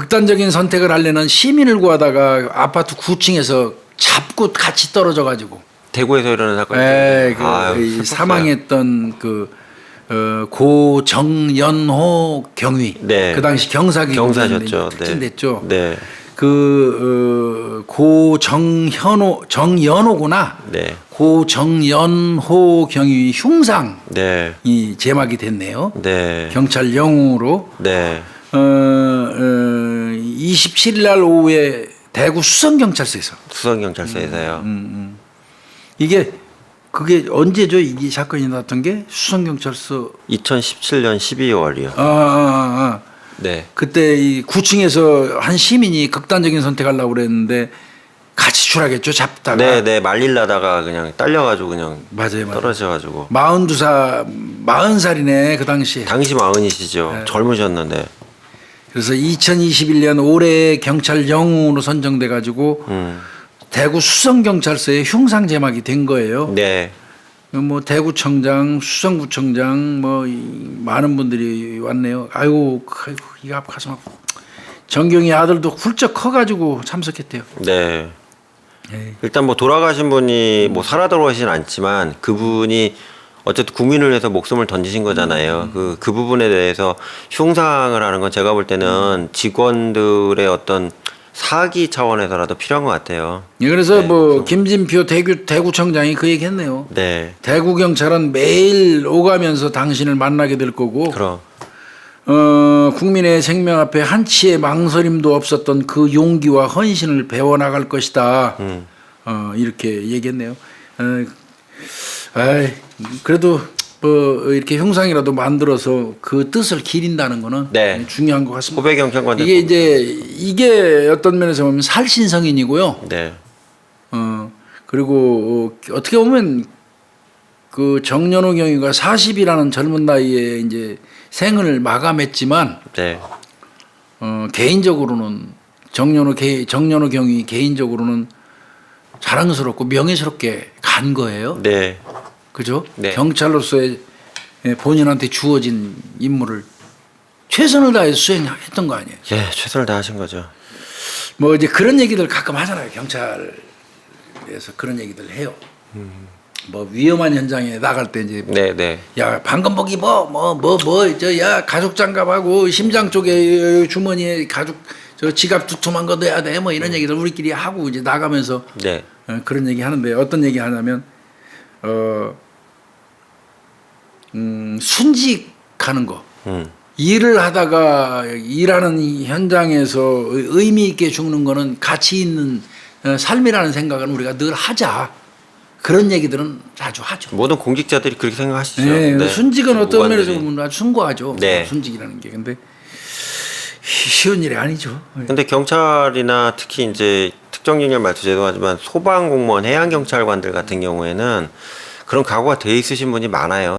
극단적인 선택을 하려는 시민을 구하다가 아파트 9층에서 잡고 같이 떨어져 가지고 대구에서 일어난 사건이 에, 그, 아유. 사망했던 그 어, 고정연호 경위 네. 그 당시 경사기 경사셨죠. 특진됐죠. 네. 그 어, 고정현호 정연호구나. 네. 고정연호 경위 흉상이 네. 제막이 됐네요. 네. 경찰 영웅으로 네. 어, 어, 27일 날 오후에 대구 수성경찰서에서 수성 경찰서에서요. 음. 이게 그게 언제죠? 이 사건이 났던 게 수성경찰서 2017년 12월이요. 아, 아, 아, 아. 네. 그때 이 9층에서 한 시민이 극단적인 선택하려고 그랬는데 같이 추락했죠. 잡다가 네, 네. 말릴라다가 그냥 딸려 가지고 그냥 맞아요, 맞아요. 떨어져 가지고. 42살 40살이네 그 당시에. 당시 마흔이시죠. 네. 젊으셨는데. 그래서 2021년 올해 경찰 영웅으로 선정돼 가지고 음. 대구 수성 경찰서에 흉상 제막이 된 거예요. 네. 뭐 대구청장, 수성구청장 뭐 이, 많은 분들이 왔네요. 아이고, 아이고 이앞 가슴 아파. 정경이 아들도 훌쩍 커가지고 참석했대요. 네. 에이. 일단 뭐 돌아가신 분이 뭐 살아 돌아가시진 않지만 그분이 어쨌든 국민을 위해서 목숨을 던지신 거잖아요. 그, 그 부분에 대해서 흉상을 하는 건 제가 볼 때는 직원들의 어떤 사기 차원에서라도 필요한 것 같아요. 예, 그래서 네, 뭐 김진표 대구 대구청장이 그 얘기했네요. 네. 대구 경찰은 매일 오가면서 당신을 만나게 될 거고, 그럼. 어, 국민의 생명 앞에 한치의 망설임도 없었던 그 용기와 헌신을 배워 나갈 것이다. 음. 어, 이렇게 얘기했네요. 어, 아이, 그래도 뭐 이렇게 형상이라도 만들어서 그 뜻을 기린다는 거는 네. 중요한 것 같습니다. 후배 경찰관들. 이게 이제 이게 어떤 면에서 보면 살신성인이고요. 네. 어, 그리고 어, 어떻게 보면 그 정연호 경위가 40이라는 젊은 나이에 이제 생을 마감했지만 네. 어, 개인적으로는 정연호 개, 정연호 경위 개인적으로는 자랑스럽고 명예스럽게 간 거예요. 네. 그죠? 네. 경찰로서의 예, 본인한테 주어진 임무를 최선을 다해서 수행했던 거 아니에요. 예, 최선을 다하신 거죠. 뭐 이제 그런 얘기들 가끔 하잖아요. 경찰에서 그런 얘기들 해요. 뭐 위험한 현장에 나갈 때 이제 네, 네. 야 방검복 입어 뭐뭐 뭐 저 야 가죽 장갑하고 심장 쪽에 주머니에 가죽 저 지갑 두툼한 거 넣어야 돼 뭐 이런 얘기들 우리끼리 하고 이제 나가면서 네. 어, 그런 얘기 하는데 어떤 얘기 하냐면 어 음, 순직하는 거 음. 일을 하다가 일하는 이 현장에서 의미 있게 죽는 거는 가치 있는 어, 삶이라는 생각은 우리가 늘 하자 그런 얘기들은 자주 하죠. 모든 공직자들이 그렇게 생각하시죠. 네, 순직은 어떤. 면에서 보면 아주 숭고하죠. 네. 순직이라는 게 근데 쉬운 일이 아니죠. 근데 경찰이나 특히 이제 특정경찰 말투 죄송하지만 소방 공무원, 해양 경찰관들 같은 경우에는 그런 각오가 돼 있으신 분이 많아요.